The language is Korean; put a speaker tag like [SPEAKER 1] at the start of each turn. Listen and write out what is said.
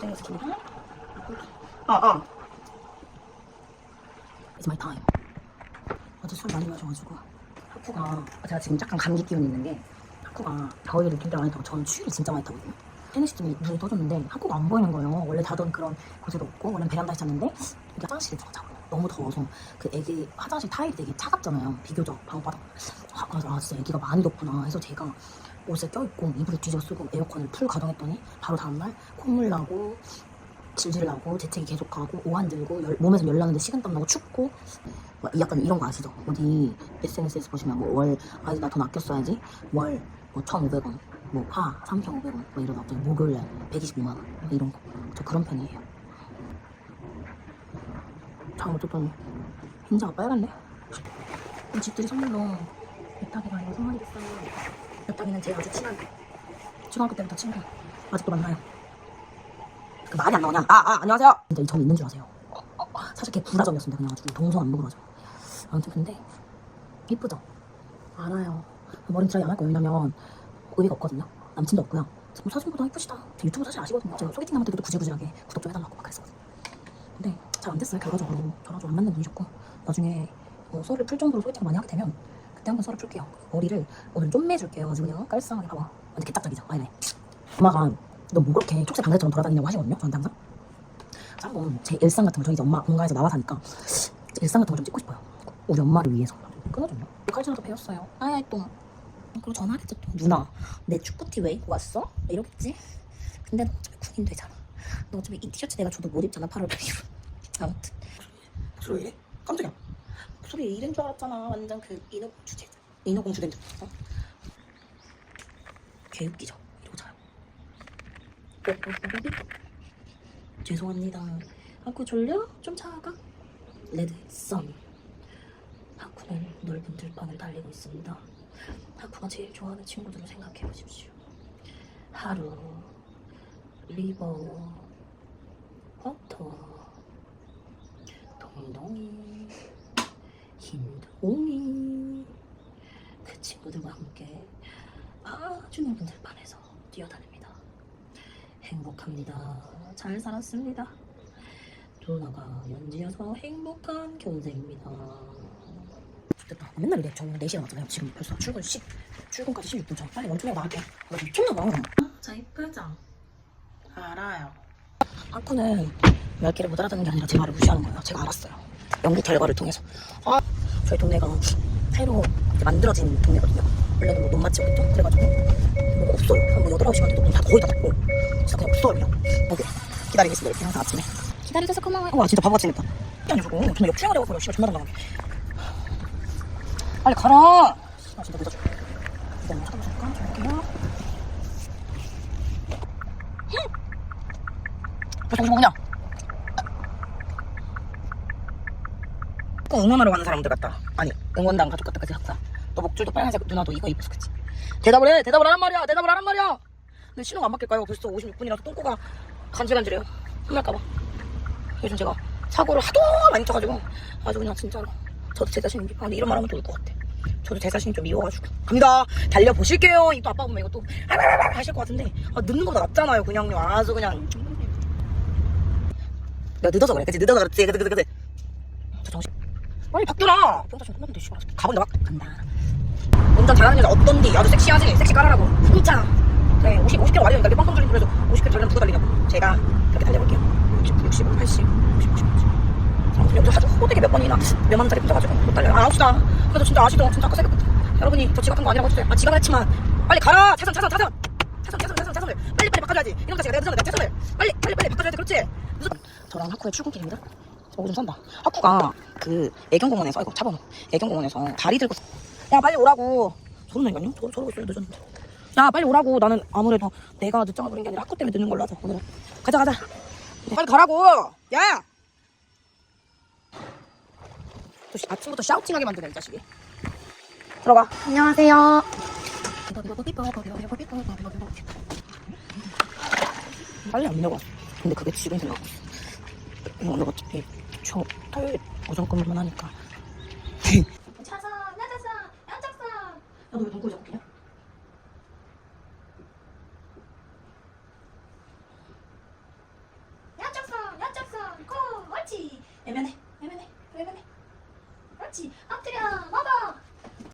[SPEAKER 1] 스키니. 아, 아. It's my time. 어제 술 많이 마셔가지고 하쿠가 제가 지금 약간 감기 기운 있는 게 하쿠가 더위를 굉장히 많이 타고 저는 추위를 진짜 많이 타거든요. 테니스팀이 눈이 떠졌는데 하쿠가 안 보이는 거예요. 원래 자던 그런 곳에도 없고 원래 베란다에 잤는데 이게 화장실에 들어가자고 너무 더워서 그 애기 화장실 타일이 되게 차갑잖아요. 비교적 방바닥. 아, 그래서 아 진짜 애기가 많이 덥구나 해서 제가 옷을 껴입고 이불을 뒤집어 쓰고 에어컨을 풀 가동했더니 바로 다음날 콧물 나고 질질 나고 재채기 계속 가고 오한 들고 열- 몸에서 열 나는데 식은땀 나고 춥고 뭐 약간 이런 거 아시죠? 어디 SNS에서 보시면 뭐 월 아 나돈 아껴 써야지 월 뭐 1,500원 뭐 화 3,500원 뭐 이런 갑자기 목요일날 125만 원뭐 이런 거 저 그런 편이에요 잘못했더니 흰자가 빨갛네 이 집들이 선물로 백탁이가 이거 선물이 됐어요 백탁이는 제 아주 친한 중학교 때부터 친구 아직도 만나요 그 말이 안 나오냐? 아, 아, 안녕하세요. 이전 있는 줄 아세요. 어, 어, 어, 사실 걔 불화점이었습니다. 그냥 아주 동성 안 먹으러죠. 아무튼 근데 이쁘죠? 알아요. 머리 진짜 안할 거예요. 왜냐면 의의가 없거든요. 남친도 없고요. 뭐 사진보다 이쁘시다. 제 유튜브 사실 아시거든요. 제가 소개팅 남한테도 구질구질하게 구독 좀 해달라고 막 그랬었거든요. 잘 안 됐어요. 결과적으로 저랑 좀 안 맞는 분이셨고 나중에 뭐 썰을 풀 정도로 소개팅을 많이 하게 되면 그때 한번 썰을 풀게요. 머리를 오늘 좀 매줄게요. 아주 그냥 깔쌈하게 봐봐. 완전 개딱딱이죠. 아니네. 엄마가 너 뭐 그렇게 촉새 강제처럼 돌아다니냐고 하시거든요. 저한테 항상. 한번 제 일상 같은 거 저희 이제 엄마 본가에서 나와 사니까 제 일상 같은 거좀 찍고 싶어요. 우리 엄마를 위해서. 끊어줬나? 칼질라도 배웠어요. 아야 또. 그리고 전화하겠죠 또. 누나, 내 축구티 왜 입고 왔어? 이러겠지? 근데 너 어차피 군인 되잖아. 너 어차피 이 티셔츠 내가 줘도 못 입잖아. 8월 8일로. 아무튼. 목소리 왜 이래? 깜짝이야. 목소리 이런 줄 알았잖아. 완전 그 인어공주 주제. 인어공주 된줄 알았어. 개 웃기죠? 이러고 자요. 죄송합니다. 하쿠 졸려? 좀 차가? 레드 선. 하쿠는 넓은 들판을 달리고 있습니다. 하쿠가 제일 좋아하는 친구들을 생각해 보십시오. 하루, 리버, 버터, 동동이, 흰동이. 그 친구들과 함께 아주 넓은 들판에서 뛰어다닙니다. 행복합니다. 잘 살았습니다. 누나가 연지여서 행복한 견생입니다. 됐다. 맨날 이래. 저 오늘 4시에 나왔잖아요. 지금 벌써 출근 10, 출근까지 16분 전. 빨리 원투명 나갈게. 나 미쳤나봐.
[SPEAKER 2] 자 이쁘죠? 알아요.
[SPEAKER 1] 하쿠는 말귀를 못 알아듣는 게 아니라 제 말을 무시하는 거예요. 제가 알았어요. 연구 결과를 통해서. 아, 저희 동네가 새로 만들어진 동네거든요. 원래는 뭐 논밭이었겠죠. 그래가지고 뭐가 없어요. 한뭐 여덟 아홉 시간 돼도 다 거의 다 닫고 진짜 그냥 없어요 그냥. 여기 기다리겠습니다. 이렇게 항상 아침에.
[SPEAKER 2] 기다려줘서 고마워요.
[SPEAKER 1] 와 진짜 바보 같이 생겼다. 아니 저거 존나 역주행을 해갖고 씨발 존나 당당하게. 빨리 가라. 아 진짜 늦어져. 기다려 잠깐만 잠깐 잠깐만요. 왜 정신 먹냐? 꼭 응원하러 가는 사람들 같다. 아니 응원당 가족 같다까지 학사. 너 목줄도 빨간색 누나도 이거 입었어 그치? 대답을 해 대답을 하란 말이야 대답을 하란 말이야. 근데 신호가 안 바뀔까요? 벌써 56분이라서 똥꼬가 간질간질해요. 혼날까봐. 요즘 제가 사고를 하도 많이 쳐가지고 아주 그냥 진짜로 저도 제 자신이 아, 근데 이런 말 하면 좋을 것 같아 저도 제 자신이 좀 미워가지고 갑니다 달려보실게요 이 또 아빠 보면 이거 또 하라라라 하실 것 같은데 아, 늦는 거보다 낫잖아요 그냥요 아주 그냥 내가 늦어서 그래 그치 늦어서 그렇지 그치 그치 그치 저 정신 빨리 바뀌어라. 병자 좀 끝났는데 씨발 가본다 막 간다. 운전 잘하는 여자 어떤디? 아주 섹시하지? 섹시 깔아라고. 진짜. 네 50, 50km 말이니까 이렇게 빵빵 돌리고 그래서 50km 달리면 누가 달리냐고. 제가 그렇게 달려볼게요. 60, 60, 80, 60, 60, 80 아, 여기서 아주 호되게 몇 번이나 몇만 짜리 붙어가지고 못 달려요. 안 합시다. 그래도 진짜 아시죠 진짜 아까 생각했다 여러분이 저 지각한 거 아니라고 해주세요. 아 지각을 했지만. 빨리 가라! 차선 차선 차선! 차선 차선 차선 차선을. 빨리 빨리 바꿔줘야지. 이런 자식아 내가 늦었는데 차선을. 빨리 빨리 빨리 바꿔줘야지 그렇지? 무조건. 저랑 하쿠의 출근길입니다 오줌 산다. 하쿠가 그 애경공원에서 아이고 차번호. 애경공원에서 다리 들고 야 빨리 오라고. 저러는거요 저, 저러고 있어요 늦었는데. 야 빨리 오라고. 나는 아무래도 내가 늦장을 부린 게 아니라 하쿠 때문에 늦는 걸로 하자 오늘은. 가자 가자. 빨리 가라고. 야! 아침부터 샤우팅하게 만드네 이 자식이. 들어가.
[SPEAKER 2] 안녕하세요.
[SPEAKER 1] 빨리 안 왔어 근데 그게 지금 있어. 오늘 어차피 저 토요일 오전 근무만 하니까.
[SPEAKER 2] 차선, 야자선 양차선.
[SPEAKER 1] 야, 너 왜 눈꼬리 잡고 냐
[SPEAKER 3] 양차선, 양차선,
[SPEAKER 1] 고, 옳지. 애매해.